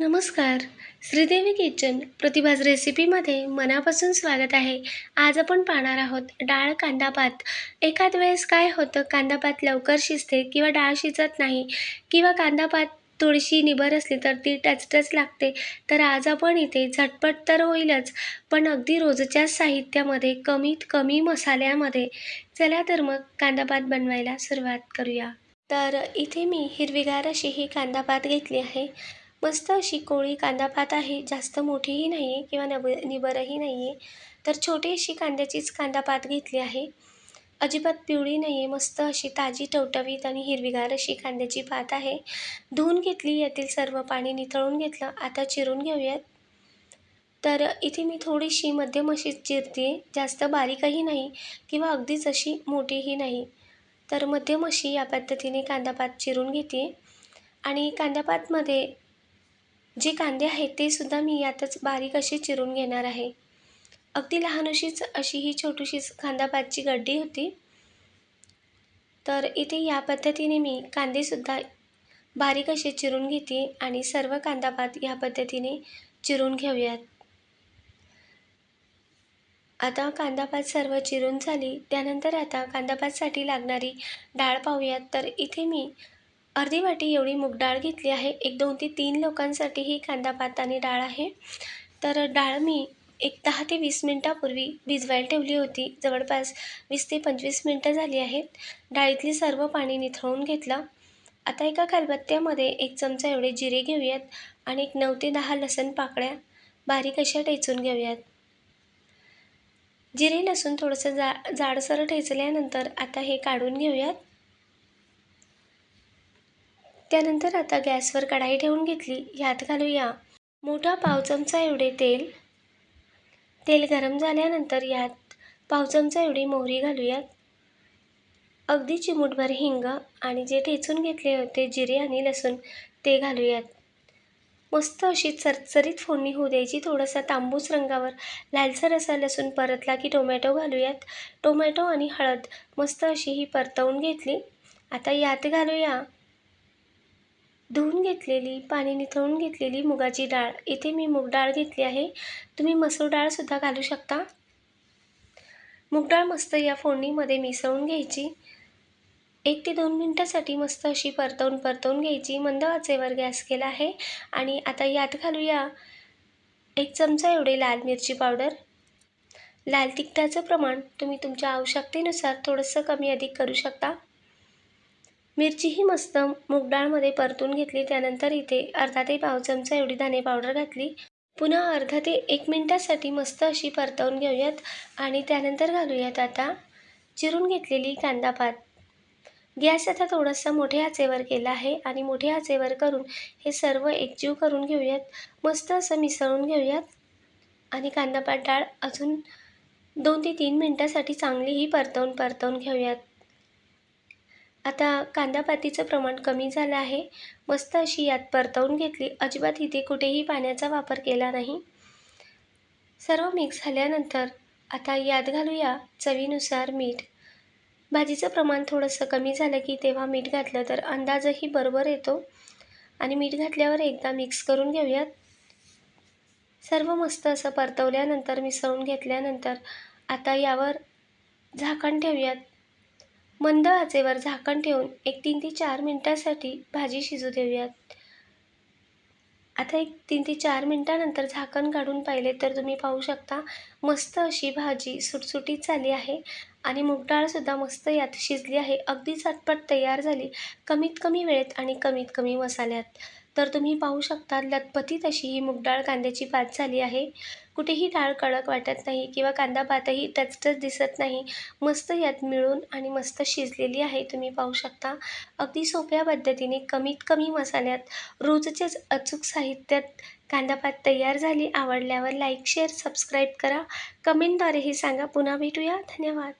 नमस्कार. श्रीदेवी किचन प्रतिभाज रेसिपीमध्ये मनापासून स्वागत आहे. आज आपण पाहणार आहोत डाळ कांदा भात एखाद वेळेस काय होतं? कांदा भात लवकर शिजते किंवा डाळ शिजत नाही? किंवा कांदा भात थोडीशी निबर असली तर ती टचटच लागते? तर आज आपण इथे झटपट तर होईलच पण अगदी रोजच्या साहित्यामध्ये कमीत कमी मसाल्यामध्ये. चला तर मग कांदा भात बनवायला सुरुवात करूया. तर इथे मी हिरवीगार अशी ही कांदा भात घेतली आहे. मस्त अशी कोळी कांदा पात आहे जास्त मोठीही नाही आहे किंवा नब निबरही नाही आहे तर छोटी अशी कांद्याचीच कांदा पात घेतली आहे. अजिबात पिवळी नाही आहे मस्त अशी ताजी टवटवीत आणि हिरवीगार अशी कांद्याची पात आहे. धुवून घेतली यातील सर्व पाणी निथळून घेतलं. आता चिरून घेऊयात. तर इथे मी थोडीशी मध्यम अशी चिरते. जास्त बारीकही नाही किंवा अगदीच अशी मोठीही नाही. तर मध्यम अशी या पद्धतीने कांदापात चिरून घेते. आणि कांदापातमध्ये जे कांदे आहेत ते सुद्धा मी यातच बारीक असे चिरून घेणार आहे. अगदी लहान अशीच अशी ही छोटीशीच कांदापातची गड्डी होती. तर इथे या पद्धतीने मी कांदेसुद्धा बारीक असे चिरून घेते आणि सर्व कांदापात या पद्धतीने चिरून घेऊयात. आता कांदापात सर्व चिरून झाली त्यानंतर आता कांदापातसाठी लागणारी डाळ पाहूयात. तर इथे मी अर्धी वाटी एवढी मूग डाळ घेतली आहे. एक दोन ते तीन लोकांसाठी ही कांदा भात आणि डाळ आहे. तर डाळ मी एक दहा ते वीस मिनटापूर्वी भिजवायला ठेवली होती. जवळपास वीस ते पंचवीस मिनटं झाली आहेत. डाळीतली सर्व पाणी निथळून घेतलं. आता एका खलबत्त्यामध्ये एक चमचा एवढे जिरे घेऊयात आणि एक नऊ ते दहा लसण पाकळ्या बारीक अशा ठेचून घेऊयात. जिरे लसूण थोडंसं जा जाडसर ठेचल्यानंतर आता हे काढून घेऊयात. त्यानंतर आता गॅसवर कढाई ठेवून घेतली. ह्यात घालूया मोठा पाव चमचा एवढे तेल. तेल गरम झाल्यानंतर यात पाव चमचा एवढी मोहरी घालूयात. अगदी चिमूटभर हिंग आणि जे ठेचून घेतले होते जिरे आणि लसूण ते घालूयात. मस्त अशी चरचरीत फोडणी होऊ द्यायची. थोडासा तांबूस रंगावर लालसर असा लसूण परतला की टोमॅटो घालूयात. टोमॅटो आणि हळद मस्त अशी ही परतवून घेतली. आता यात घालूया धुवून घेतलेली पाणी निथळून घेतलेली मुगाची डाळ. इथे मी मूग डाळ घेतली आहे. तुम्ही मसूर डाळसुद्धा घालू शकता. मूग डाळ मस्त या फोडणीमध्ये मिसळून घ्यायची. एक ते दोन मिनटासाठी मस्त अशी परतवून परतवून घ्यायची. मंद आचेवर गॅस केला आहे. आणि आता यात घालूया एक चमचा एवढे लाल मिरची पावडर. लाल तिखटाचं प्रमाण तुम्ही तुमच्या आवश्यकतेनुसार थोडंसं कमी अधिक करू शकता. मिरचीही मस्त मूग डाळमध्ये परतून घेतली. त्यानंतर इथे अर्धा ते पाव चमचा एवढी धने पावडर घातली. पुन्हा अर्धा ते एक मिनटासाठी मस्त अशी परतवून घेऊयात आणि त्यानंतर घालूयात आता चिरून घेतलेली कांदापात गॅस आता थोडासा मोठ्या आचेवर केला आहे आणि मोठ्या आचेवर करून हे सर्व एकजीव करून घेऊयात. मस्त असं मिसळून घेऊयात. आणि कांदापात डाळ अजून दोन ते तीन मिनटासाठी चांगलीही परतवून परतवून घेऊयात. आता कांदापातीचं प्रमाण कमी झालं आहे. मस्त अशी यात परतवून घेतली. अजिबात इथे कुठेही पाण्याचा वापर केला नाही. सर्व मिक्स झाल्यानंतर आता यात घालूया चवीनुसार मीठ. भाजीचं प्रमाण थोडंसं कमी झालं की तेव्हा मीठ घातलं तर अंदाजही बरोबर येतो. आणि मीठ घातल्यावर एकदा मिक्स करून घेऊयात. सर्व मस्त असं परतवल्यानंतर मिसळून घेतल्यानंतर आता यावर झाकण ठेवूयात. मंद आचेवर झाकण ठेवून एक तीन ते चार मिनटासाठी भाजी शिजू देऊयात. आता एक तीन ते चार मिनटानंतर झाकण काढून पाहिले तर तुम्ही पाहू शकता मस्त अशी भाजी सुटसुटीत झाली आहे आणि मूग डाळसुद्धा मस्त यात शिजली आहे. अगदी झटपट तयार झाली कमीत कमी वेळेत आणि कमीत कमी मसाल्यात. तर तुम्ही पाहू शकता लतपतीत अशी ही मुगडाळ कांद्याची भात झाली आहे. कुठेही डाळ कडक वाटत नाही किंवा कांदा भातही टचटच दिसत नाही. मस्त यात मिळून आणि मस्त शिजलेली आहे तुम्ही पाहू शकता. अगदी सोप्या पद्धतीने कमीत कमी मसाल्यात रोजचेच अचूक साहित्यात कांदापात तयार झाली. आवडल्यावर लाईक शेअर सबस्क्राईब करा. कमेंटद्वारेही सांगा. पुन्हा भेटूया. धन्यवाद.